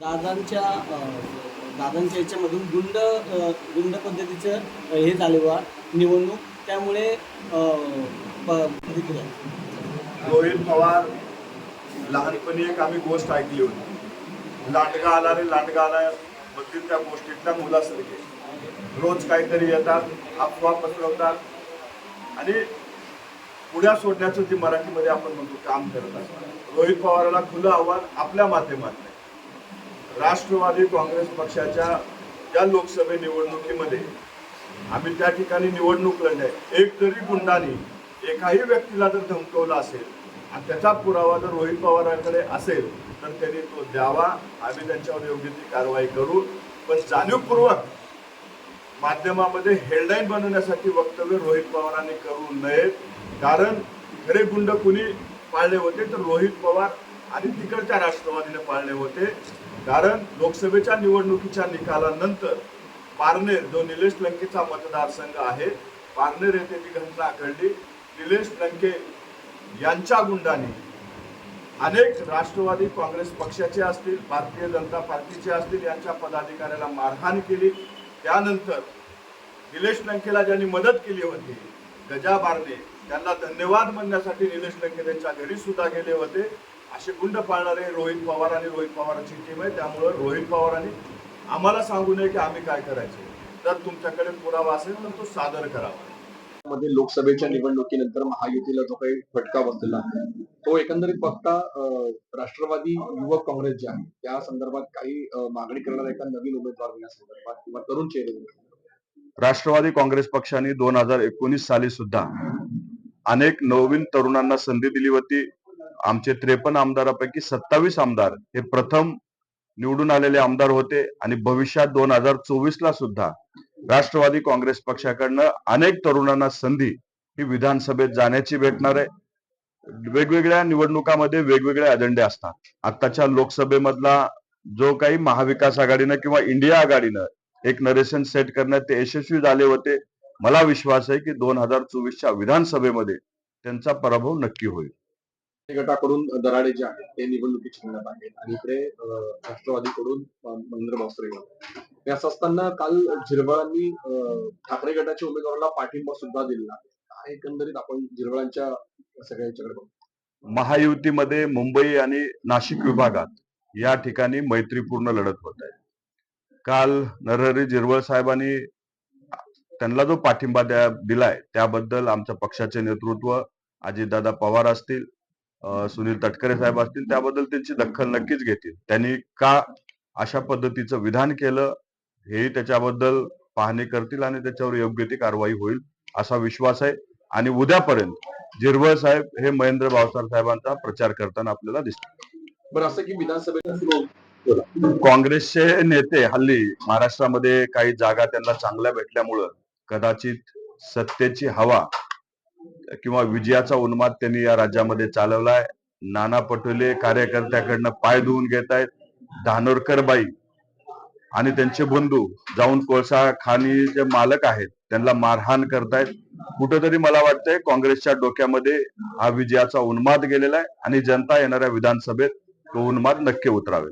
दादांच्या दादांच्या याच्यामधून गुंड गुंड पद्धतीचं हे झाले बा निवडणूक. त्यामुळे प्रतिक्रिया. रोहित पवार लहानपणी एक आम्ही गोष्ट ऐकली होती. लांडगा आला रे लांडगा आला. मधील त्या गोष्टीतल्या मुलासारखे. रोज काहीतरी येतात अफवा पसरवतात. आणि पुढ्या सोडण्याचं जे मराठीमध्ये आपण म्हणतो काम करत रोहित पवाराला खुलं आव्हान आपल्या माध्यमात राष्ट्रवादी काँग्रेस पक्षाच्या या लोकसभे निवडणुकीमध्ये आम्ही त्या ठिकाणी निवडणूक लढले एक जरी गुंडाने एकाही व्यक्तीला जर धमकवलं असेल आणि त्याचा पुरावा जर रोहित पवारांकडे असेल तर त्यांनी तो द्यावा. आम्ही त्यांच्यावर योग्य ती कारवाई करू. पण जाणीवपूर्वक माध्यमामध्ये हेडलाईन बनवण्यासाठी वक्तव्य रोहित पवारांनी करू नयेत. कारण खरे गुंड कुणी पाळले होते तर रोहित पवार आणि तिकडच्या राष्ट्रवादीने पाळले होते. कारण लोकसभेच्या निवडणुकीच्या निकालानंतर पारनेर जो निलेश लंकेचा मतदारसंघ आहे पारनेर येथे जी घटना घडली. निलेश लंके यांच्या गुंडांनी अनेक राष्ट्रवादी काँग्रेस पक्षाचे असतील भारतीय जनता पार्टीचे असतील यांच्या पदाधिकाऱ्याला मारहाण केली. त्यानंतर निलेश लंकेला ज्यांनी मदत केली होती गजा बारणे त्यांना धन्यवाद म्हणण्यासाठी निलेश लंके त्यांच्या घरी सुद्धा गेले होते. असे गुंड पाळणारे रोहित पवार आणि रोहित पवारांची टीम आहे. त्यामुळे रोहित पवारांनी आम्हाला सांगू नये की आम्ही काय करायचे. जर तुमच्याकडे पुरावा असेल तर तो सादर करावा मध्ये लोकसभेच्या निवडणुकीनंतर महायुतीला जो काही फटका बसलेला तो एकंदरीत बघता अं, राष्ट्रवादी युवक काँग्रेस जे आहे त्या संदर्भात काही मागणी करणारा एका नवीन उमेदवार देण्यासंदर्भात किंवा तरुण चेहरे. राष्ट्रवादी काँग्रेस पक्षाने दोन हजार एकोणीस साली सुद्धा अनेक नवीन तरुणांना संधी दिली होती. आमचे त्रेपन्न आमदारापैकी सत्तावीस आमदार हे प्रथम निवडून आलेले आमदार होते आणि भविष्यात दोन हजार चोवीस ला सुद्धा राष्ट्रवादी काँग्रेस पक्षाकडनं अनेक तरुणांना संधी ही विधानसभेत जाण्याची भेटणार आहे. वेगवेगळ्या निवडणुकामध्ये वेगवेगळे अजेंडे असतात. आताच्या लोकसभेमधला जो काही महाविकास आघाडीनं किंवा इंडिया आघाडीनं एक नरेशन सेट करण्यात ते यशस्वी झाले होते. मला विश्वास आहे की दोन हजार चोवीसच्या विधानसभेमध्ये त्यांचा पराभव नक्की होईल. गटाकडून दराडे जे आहेत ते निवडणुकीत चिन्हात आहेत. आणि इकडे राष्ट्रवादीकडून महेंद्र भावसरे हे असं असताना काल झिरवळांनी ठाकरे गटाच्या उमेदवाराला पाठिंबा सुद्धा दिलेला आहे. एकंदरीत आपण झिरवळांच्या सगळ्यांच्याकडे बघू. महायुतीमध्ये मुंबई आणि नाशिक विभागात या ठिकाणी मैत्रीपूर्ण लढत होत आहे. काल नरहरी झिरवळ साहेबांनी त्यांना जो पाठिंबा द्या दिलाय त्याबद्दल आमच्या पक्षाचे नेतृत्व अजितदादा पवार असतील सुनील तटकरे साहेब असतील त्याबद्दल त्यांची दखल नक्कीच घेतील. त्यांनी का अशा पद्धतीचं विधान केलं हेही त्याच्याबद्दल पाहणी करतील आणि त्याच्यावर योग्य ती कारवाई होईल असा विश्वास आहे. आणि उद्यापर्यंत जिरवळ साहेब हे महेंद्र भावसार साहेबांचा प्रचार करताना आपल्याला दिसतील. बरं असं की विधानसभेला काँग्रेसचे नेते हल्ली महाराष्ट्रामध्ये काही जागा त्यांना चांगल्या भेटल्यामुळं कदाचित सत्तेची हवा किंवा विजयाचा उन्माद त्यांनी या राज्यामध्ये चालवलाय. नाना पटोले कार्यकर्त्याकडनं पाय धुवून घेत आहेत. धानोरकर बाई आणि त्यांचे बंधू जाऊन कोळसा खाणी जे मालक आहेत त्यांना मारहाण करतायत. कुठंतरी मला वाटतंय काँग्रेसच्या डोक्यामध्ये हा विजयाचा उन्माद गेलेला आहे आणि जनता येणाऱ्या विधानसभेत तो उन्माद नक्की उतरावे